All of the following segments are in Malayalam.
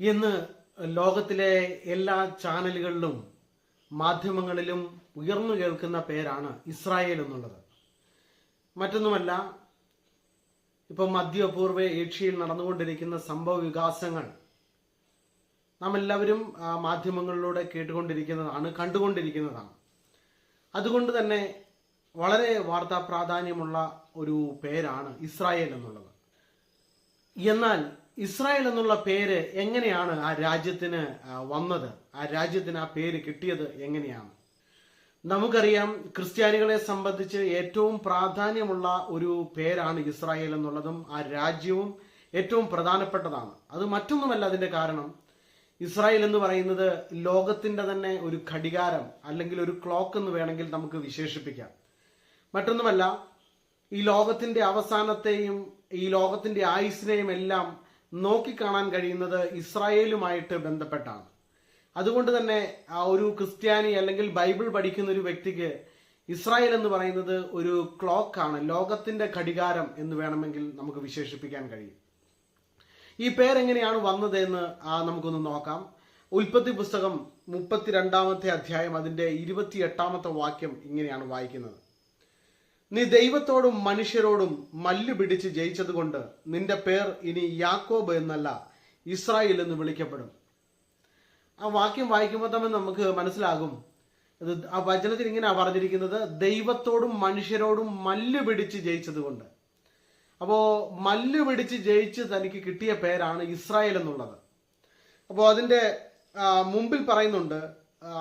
ഇന്ന് ലോകത്തിലെ എല്ലാ ചാനലുകളിലും മാധ്യമങ്ങളിലും ഉയർന്നു കേൾക്കുന്ന പേരാണ് ഇസ്രായേൽ എന്നുള്ളത്. മറ്റൊന്നുമല്ല ഇപ്പോൾ മധ്യപൂർവ ഏഷ്യയിൽ നടന്നുകൊണ്ടിരിക്കുന്ന സംഭവ വികാസങ്ങൾ നാം എല്ലാവരും മാധ്യമങ്ങളിലൂടെ കേട്ടുകൊണ്ടിരിക്കുന്നതാണ് കണ്ടുകൊണ്ടിരിക്കുന്നതാണ്. അതുകൊണ്ട് തന്നെ വളരെ വാർത്താ പ്രാധാന്യമുള്ള ഒരു പേരാണ് ഇസ്രായേൽ എന്നുള്ളത്. എന്നാൽ ഇസ്രായേൽ എന്നുള്ള പേര് എങ്ങനെയാണ് ആ രാജ്യത്തിന് വന്നത്? ആ രാജ്യത്തിന് ആ പേര് കിട്ടിയത് എങ്ങനെയാണ്? നമുക്കറിയാം ക്രിസ്ത്യാനികളെ സംബന്ധിച്ച് ഏറ്റവും പ്രാധാന്യമുള്ള ഒരു പേരാണ് ഇസ്രായേൽ എന്നുള്ളതും ആ രാജ്യവും ഏറ്റവും പ്രധാനപ്പെട്ടതാണ്. അത് മറ്റൊന്നുമല്ല അതിന്റെ കാരണം. ഇസ്രായേൽ എന്ന് പറയുന്നത് ലോകത്തിന്റെ തന്നെ ഒരു ഘടികാരം അല്ലെങ്കിൽ ഒരു ക്ലോക്ക് എന്ന് വേണമെങ്കിൽ നമുക്ക് വിശേഷിപ്പിക്കാം. മറ്റൊന്നുമല്ല ഈ ലോകത്തിന്റെ അവസാനത്തെയും ഈ ലോകത്തിന്റെ ആയുസിനെയും എല്ലാം നോക്കിക്കാണാൻ കഴിയുന്നത് ഇസ്രായേലുമായിട്ട് ബന്ധപ്പെട്ടാണ്. അതുകൊണ്ട് തന്നെ ആ ഒരു ക്രിസ്ത്യാനി അല്ലെങ്കിൽ ബൈബിൾ പഠിക്കുന്ന ഒരു വ്യക്തിക്ക് ഇസ്രായേൽ എന്ന് പറയുന്നത് ഒരു ക്ലോക്കാണ് ലോകത്തിന്റെ ഘടികാരം എന്ന് വേണമെങ്കിൽ നമുക്ക് വിശേഷിപ്പിക്കാൻ കഴിയും. ഈ പേരെങ്ങനെയാണ് വന്നത് എന്ന് ആ, നമുക്കൊന്ന് നോക്കാം. ഉൽപ്പത്തി പുസ്തകം മുപ്പത്തിരണ്ടാമത്തെ അധ്യായം അതിന്റെ ഇരുപത്തിയെട്ടാമത്തെ വാക്യം ഇങ്ങനെയാണ് വായിക്കുന്നത്. നീ ദൈവത്തോടും മനുഷ്യരോടും മല്ലു പിടിച്ച് ജയിച്ചതുകൊണ്ട് നിന്റെ പേർ ഇനി യാക്കോബ് എന്നല്ല ഇസ്രായേൽ എന്ന് വിളിക്കപ്പെടും. ആ വാക്യം വായിക്കുമ്പോൾ തന്നെ നമുക്ക് മനസ്സിലാകും. ഇത് ആ വചനത്തിൽ ഇങ്ങനെയാണ് പറഞ്ഞിരിക്കുന്നത് ദൈവത്തോടും മനുഷ്യരോടും മല്ലു പിടിച്ച് ജയിച്ചതുകൊണ്ട്. അപ്പോ മല്ലു പിടിച്ച് ജയിച്ച് തനിക്ക് കിട്ടിയ പേരാണ് ഇസ്രായേൽ എന്നുള്ളത്. അപ്പോൾ അതിന്റെ ആ, മുമ്പിൽ പറയുന്നുണ്ട്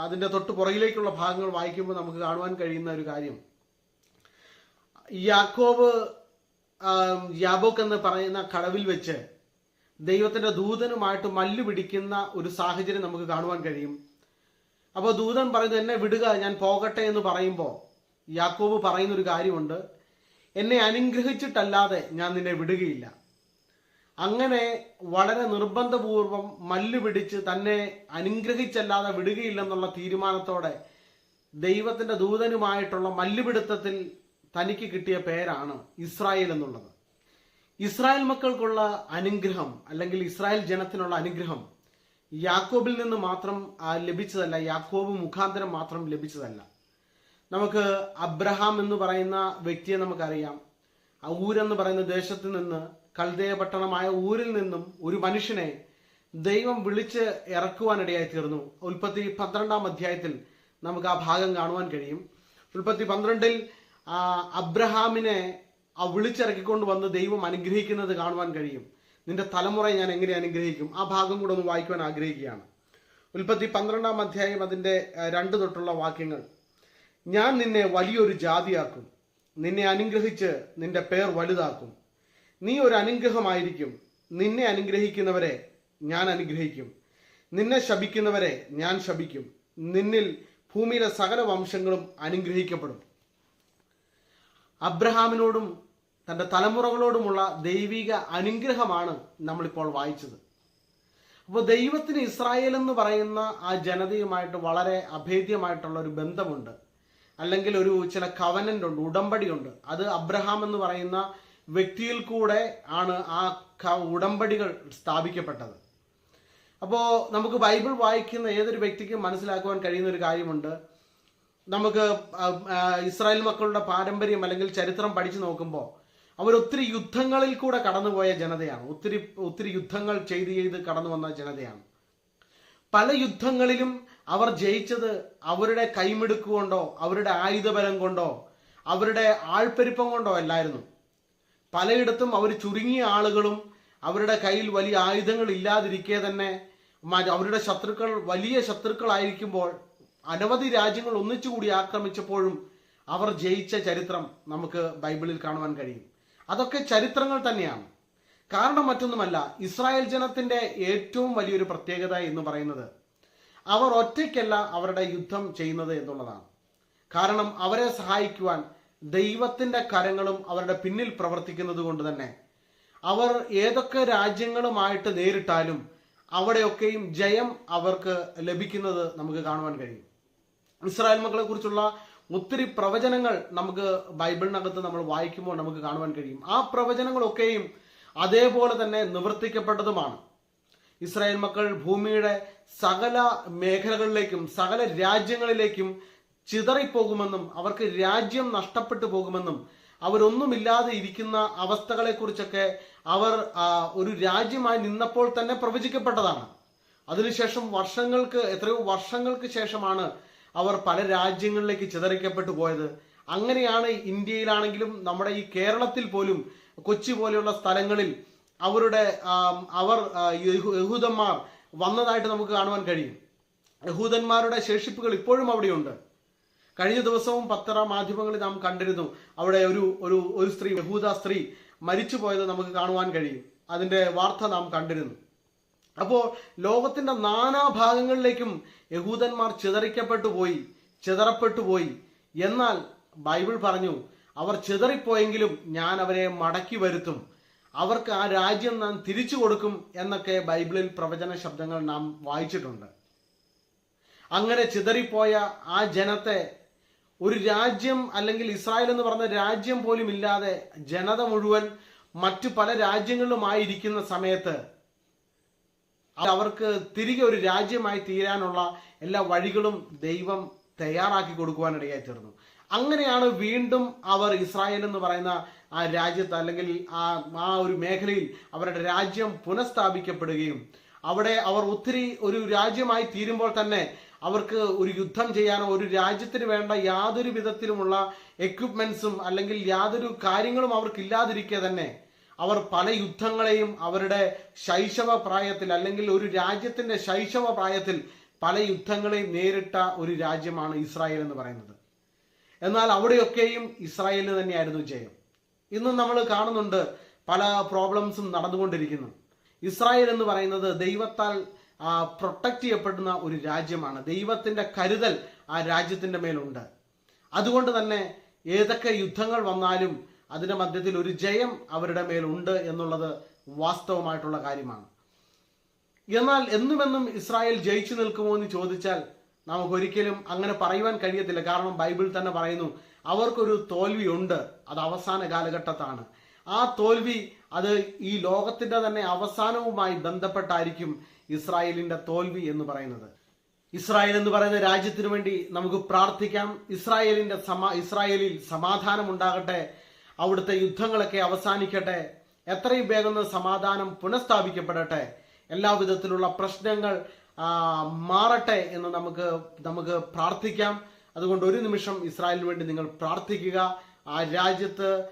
അതിന്റെ തൊട്ട് പുറകിലേക്കുള്ള ഭാഗങ്ങൾ വായിക്കുമ്പോൾ നമുക്ക് കാണുവാൻ കഴിയുന്ന ഒരു കാര്യം. യാക്കോബ് യാബോക്ക് എന്ന് പറയുന്ന കടവിൽ വെച്ച് ദൈവത്തിന്റെ ദൂതനുമായിട്ട് മല്ല് പിടിക്കുന്ന ഒരു സാഹചര്യം നമുക്ക് കാണുവാൻ കഴിയും. അപ്പോൾ ദൂതൻ പറയുന്നത് എന്നെ വിടുക ഞാൻ പോകട്ടെ എന്ന് പറയുമ്പോൾ യാക്കോബ് പറയുന്ന ഒരു കാര്യമുണ്ട്. എന്നെ അനുഗ്രഹിച്ചിട്ടല്ലാതെ ഞാൻ നിന്നെ വിടുകയില്ല. അങ്ങനെ വളരെ നിർബന്ധപൂർവം മല്ല് പിടിച്ച് തന്നെ അനുഗ്രഹിച്ചല്ലാതെ വിടുകയില്ലെന്നുള്ള തീരുമാനത്തോടെ ദൈവത്തിന്റെ ദൂതനുമായിട്ടുള്ള മല്ലുപിടുത്തത്തിൽ തനിക്ക് കിട്ടിയ പേരാണ് ഇസ്രായേൽ എന്നുള്ളത്. ഇസ്രായേൽ മക്കൾക്കുള്ള അനുഗ്രഹം അല്ലെങ്കിൽ ഇസ്രായേൽ ജനത്തിനുള്ള അനുഗ്രഹം യാക്കോബിൽ നിന്ന് മാത്രം ലഭിച്ചതല്ല. യാക്കോബ് മുഖാന്തരം മാത്രം ലഭിച്ചതല്ല. നമുക്ക് അബ്രഹാം എന്ന് പറയുന്ന വ്യക്തിയെ നമുക്കറിയാം. ഊരെന്ന് പറയുന്ന ദേശത്ത് നിന്ന് കൽദേയ പട്ടണമായ ഊരിൽ നിന്നും ഒരു മനുഷ്യനെ ദൈവം വിളിച്ച് ഇറക്കുവാനിടയായി തീർന്നു. ഉൽപ്പത്തി പന്ത്രണ്ടാം അധ്യായത്തിൽ നമുക്ക് ആ ഭാഗം കാണുവാൻ കഴിയും. ഉൽപ്പത്തി പന്ത്രണ്ടിൽ അബ്രഹാമിനെ ആ വിളിച്ചിറക്കിക്കൊണ്ട് വന്ന് ദൈവം അനുഗ്രഹിക്കുന്നത് കാണുവാൻ കഴിയും. നിന്റെ തലമുറയെ ഞാൻ എങ്ങനെ അനുഗ്രഹിക്കും? ആ ഭാഗം കൂടെ ഒന്ന് വായിക്കുവാൻ ആഗ്രഹിക്കുകയാണ്. ഉൽപ്പത്തി പന്ത്രണ്ടാം അധ്യായം അതിന്റെ രണ്ട് തൊട്ടുള്ള വാക്യങ്ങൾ. ഞാൻ നിന്നെ വലിയൊരു ജാതിയാക്കും. നിന്നെ അനുഗ്രഹിച്ച് നിന്റെ പേർ വലുതാക്കും. നീ ഒരു അനുഗ്രഹമായിരിക്കും. നിന്നെ അനുഗ്രഹിക്കുന്നവരെ ഞാൻ അനുഗ്രഹിക്കും. നിന്നെ ശപിക്കുന്നവരെ ഞാൻ ശപിക്കും. നിന്നിൽ ഭൂമിയിലെ സകല വംശങ്ങളും അനുഗ്രഹിക്കപ്പെടും. അബ്രഹാമിനോടും തന്റെ തലമുറകളോടുമുള്ള ദൈവിക അനുഗ്രഹമാണ് നമ്മളിപ്പോൾ വായിച്ചത്. അപ്പോൾ ദൈവത്തിന് ഇസ്രായേൽ എന്ന് പറയുന്ന ആ ജനതയുമായിട്ട് വളരെ അഭേദ്യമായിട്ടുള്ള ഒരു ബന്ധമുണ്ട്. അല്ലെങ്കിൽ ഒരു ചില കവനന്റ് ഉണ്ട് ഉടമ്പടിയുണ്ട്. അത് അബ്രഹാം എന്ന് പറയുന്ന വ്യക്തിയിൽ കൂടെ ആണ് ആ ഉടമ്പടികൾ സ്ഥാപിക്കപ്പെട്ടത്. അപ്പോൾ നമുക്ക് ബൈബിൾ വായിക്കുന്ന ഏതൊരു വ്യക്തിക്കും മനസ്സിലാക്കുവാൻ കഴിയുന്ന ഒരു കാര്യമുണ്ട്. നമുക്ക് ഇസ്രായേൽ മക്കളുടെ പാരമ്പര്യം അല്ലെങ്കിൽ ചരിത്രം പഠിച്ചു നോക്കുമ്പോൾ അവർ ഒത്തിരി യുദ്ധങ്ങളിൽ കൂടെ കടന്നുപോയ ജനതയാണ്. ഒത്തിരി ഒത്തിരി യുദ്ധങ്ങൾ ചെയ്ത് ചെയ്ത് കടന്നു വന്ന ജനതയാണ്. പല യുദ്ധങ്ങളിലും അവർ ജയിച്ചത് അവരുടെ കൈമിടുക്ക് കൊണ്ടോ അവരുടെ ആയുധബലം കൊണ്ടോ അവരുടെ ആൾപ്പെരുപ്പം കൊണ്ടോ അല്ലായിരുന്നു. പലയിടത്തും അവർ ചുരുങ്ങിയ ആളുകളും അവരുടെ കയ്യിൽ വലിയ ആയുധങ്ങൾ ഇല്ലാതിരിക്കെ തന്നെ അവരുടെ ശത്രുക്കൾ വലിയ ശത്രുക്കളായിരിക്കുമ്പോൾ അനവധി രാജ്യങ്ങൾ ഒന്നിച്ചുകൂടി ആക്രമിച്ചപ്പോഴും അവർ ജയിച്ച ചരിത്രം നമുക്ക് ബൈബിളിൽ കാണുവാൻ കഴിയും. അതൊക്കെ ചരിത്രങ്ങൾ തന്നെയാണ്. കാരണം മറ്റൊന്നുമല്ല ഇസ്രായേൽ ജനത്തിന്റെ ഏറ്റവും വലിയൊരു പ്രത്യേകത എന്ന് പറയുന്നത് അവർ ഒറ്റയ്ക്കല്ല അവരുടെ യുദ്ധം ചെയ്യുന്നത് എന്നുള്ളതാണ്. കാരണം അവരെ സഹായിക്കുവാൻ ദൈവത്തിന്റെ കരങ്ങളും അവരുടെ പിന്നിൽ പ്രവർത്തിക്കുന്നത് കൊണ്ട് തന്നെ അവർ ഏതൊക്കെ രാജ്യങ്ങളുമായിട്ട് നേരിട്ടാലും അവിടെയൊക്കെയും ജയം അവർക്ക് ലഭിക്കുന്നത് നമുക്ക് കാണുവാൻ കഴിയും. ഇസ്രായേൽ മക്കളെ കുറിച്ചുള്ള ഒത്തിരി പ്രവചനങ്ങൾ നമുക്ക് ബൈബിളിനകത്ത് നമ്മൾ വായിക്കുമ്പോൾ നമുക്ക് കാണുവാൻ കഴിയും. ആ പ്രവചനങ്ങളൊക്കെയും അതേപോലെ തന്നെ നിവർത്തിക്കപ്പെട്ടതുമാണ്. ഇസ്രായേൽ മക്കൾ ഭൂമിയുടെ സകല മേഖലകളിലേക്കും സകല രാജ്യങ്ങളിലേക്കും ചിതറിപ്പോകുമെന്നും അവർക്ക് രാജ്യം നഷ്ടപ്പെട്ടു പോകുമെന്നും അവരൊന്നുമില്ലാതെ ഇരിക്കുന്ന അവസ്ഥകളെക്കുറിച്ചൊക്കെ അവർ ഒരു രാജ്യമായി നിന്നപ്പോൾ തന്നെ പ്രവചിക്കപ്പെട്ടതാണ്. അതിനുശേഷം വർഷങ്ങൾക്ക് എത്രയോ വർഷങ്ങൾക്ക് ശേഷമാണ് അവർ പല രാജ്യങ്ങളിലേക്ക് ചിതറിക്കപ്പെട്ടു പോയത്. അങ്ങനെയാണ് ഇന്ത്യയിലാണെങ്കിലും നമ്മുടെ ഈ കേരളത്തിൽ പോലും കൊച്ചി പോലെയുള്ള സ്ഥലങ്ങളിൽ അവരുടെ അവർ യഹൂദന്മാർ വന്നതായിട്ട് നമുക്ക് കാണുവാൻ കഴിയും. യഹൂദന്മാരുടെ ശേഷിപ്പുകൾ ഇപ്പോഴും അവിടെയുണ്ട്. കഴിഞ്ഞ ദിവസവും പത്ര മാധ്യമങ്ങളിൽ നാം കണ്ടിരുന്നു അവിടെ ഒരു ഒരു ഒരു സ്ത്രീ യഹൂദ സ്ത്രീ മരിച്ചു പോയത് നമുക്ക് കാണുവാൻ കഴിയും. അതിന്റെ വാർത്ത നാം കണ്ടിരുന്നു. അപ്പോൾ ലോകത്തിന്റെ നാനാഭാഗങ്ങളിലേക്കും യഹൂദന്മാർ ചിതറിക്കപ്പെട്ടു പോയി ചിതറപ്പെട്ടു പോയി. എന്നാൽ ബൈബിൾ പറഞ്ഞു അവർ ചിതറിപ്പോയെങ്കിലും ഞാൻ അവരെ മടക്കി വരുത്തും. അവർക്ക് ആ രാജ്യം നാം തിരിച്ചു കൊടുക്കും എന്നൊക്കെ ബൈബിളിൽ പ്രവചന ശബ്ദങ്ങൾ നാം വായിച്ചിട്ടുണ്ട്. അങ്ങനെ ചിതറിപ്പോയ ആ ജനത്തെ ഒരു രാജ്യം അല്ലെങ്കിൽ ഇസ്രായേൽ എന്ന് പറഞ്ഞ രാജ്യം പോലും ഇല്ലാതെ ജനത മുഴുവൻ മറ്റു പല രാജ്യങ്ങളിലുമായിരിക്കുന്ന സമയത്ത് അവർക്ക് തിരികെ ഒരു രാജ്യമായി തീരാനുള്ള എല്ലാ വഴികളും ദൈവം തയ്യാറാക്കി കൊടുക്കുവാനിടയായി തീർന്നു. അങ്ങനെയാണ് വീണ്ടും അവർ ഇസ്രായേൽ എന്ന് പറയുന്ന ആ രാജ്യത്ത് അല്ലെങ്കിൽ ആ ആ ഒരു മേഖലയിൽ അവരുടെ രാജ്യം പുനഃസ്ഥാപിക്കപ്പെടുകയും അവിടെ അവർ ഒത്തിരി ഒരു രാജ്യമായി തീരുമ്പോൾ തന്നെ അവർക്ക് ഒരു യുദ്ധം ചെയ്യാനോ ഒരു രാജ്യത്തിന് വേണ്ട യാതൊരു വിധത്തിലുമുള്ള എക്വിപ്മെന്റ്സും അല്ലെങ്കിൽ യാതൊരു കാര്യങ്ങളും അവർക്ക് ഇല്ലാതിരിക്കെ തന്നെ അവർ പല യുദ്ധങ്ങളെയും അവരുടെ ശൈശവ പ്രായത്തിൽ അല്ലെങ്കിൽ ഒരു രാജ്യത്തിന്റെ ശൈശവ പ്രായത്തിൽ പല യുദ്ധങ്ങളെയും നേരിട്ട ഒരു രാജ്യമാണ് ഇസ്രായേൽ എന്ന് പറയുന്നത്. എന്നാൽ അവിടെയൊക്കെയും ഇസ്രായേലിന് തന്നെയായിരുന്നു ജയം. ഇന്ന് നമ്മൾ കാണുന്നുണ്ട് പല പ്രോബ്ലംസും നടന്നുകൊണ്ടിരിക്കുന്നു. ഇസ്രായേൽ എന്ന് പറയുന്നത് ദൈവത്താൽ പ്രൊട്ടക്ട് ചെയ്യപ്പെടുന്ന ഒരു രാജ്യമാണ്. ദൈവത്തിന്റെ കരുതൽ ആ രാജ്യത്തിന്റെ മേലുണ്ട്. അതുകൊണ്ട് തന്നെ ഏതൊക്കെ യുദ്ധങ്ങൾ വന്നാലും അതിന്റെ മധ്യത്തിൽ ഒരു ജയം അവരുടെ മേലുണ്ട് എന്നുള്ളത് വാസ്തവമായിട്ടുള്ള കാര്യമാണ്. എന്നാൽ എന്നുമെന്നും ഇസ്രായേൽ ജയിച്ചു നിൽക്കുമോ എന്ന് ചോദിച്ചാൽ നമുക്കൊരിക്കലും അങ്ങനെ പറയുവാൻ കഴിയത്തില്ല. കാരണം ബൈബിൾ തന്നെ പറയുന്നു അവർക്കൊരു തോൽവി ഉണ്ട് അത് അവസാന കാലഘട്ടത്താണ്. ആ തോൽവി അത് ഈ ലോകത്തിന്റെ തന്നെ അവസാനവുമായി ബന്ധപ്പെട്ടായിരിക്കും ഇസ്രായേലിന്റെ തോൽവി എന്ന് പറയുന്നത്. ഇസ്രായേൽ എന്ന് പറയുന്ന രാജ്യത്തിനു വേണ്ടി നമുക്ക് പ്രാർത്ഥിക്കാം. ഇസ്രായേലിന്റെ സമാ ഇസ്രായേലിൽ സമാധാനം ഉണ്ടാകട്ടെ അവിടുത്തെ യുദ്ധങ്ങളൊക്കെ അവസാനിക്കട്ടെ. എത്രയും വേഗം സമാധാനം പുനഃസ്ഥാപിക്കപ്പെടട്ടെ. എല്ലാവിധത്തിലുള്ള പ്രശ്നങ്ങൾ മാറട്ടെ എന്ന് നമുക്ക് നമുക്ക് പ്രാർത്ഥിക്കാം. അതുകൊണ്ട് ഒരു നിമിഷം ഇസ്രായേലിന് വേണ്ടി നിങ്ങൾ പ്രാർത്ഥിക്കുക. ആ രാജ്യത്ത്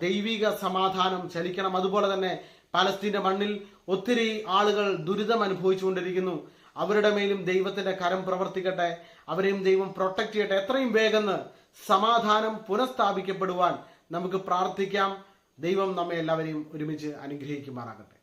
ദൈവിക സമാധാനം ചലിക്കണം. അതുപോലെ തന്നെ പാലസ്തീന്റെ മണ്ണിൽ ഒത്തിരി ആളുകൾ ദുരിതം അനുഭവിച്ചുകൊണ്ടിരിക്കുന്നു. അവരുടെ മേലും ദൈവത്തിന്റെ കരം പ്രവർത്തിക്കട്ടെ. അവരെയും ദൈവം പ്രൊട്ടക്ട് ചെയ്യട്ടെ. എത്രയും വേഗം സമാധാനം പുനഃസ്ഥാപിക്കപ്പെടുവാൻ നമുക്ക് പ്രാർത്ഥിക്കാം. ദൈവം നമ്മെ എല്ലാവരെയും ഒരുമിച്ച് അനുഗ്രഹിക്കുമാറാകട്ടെ.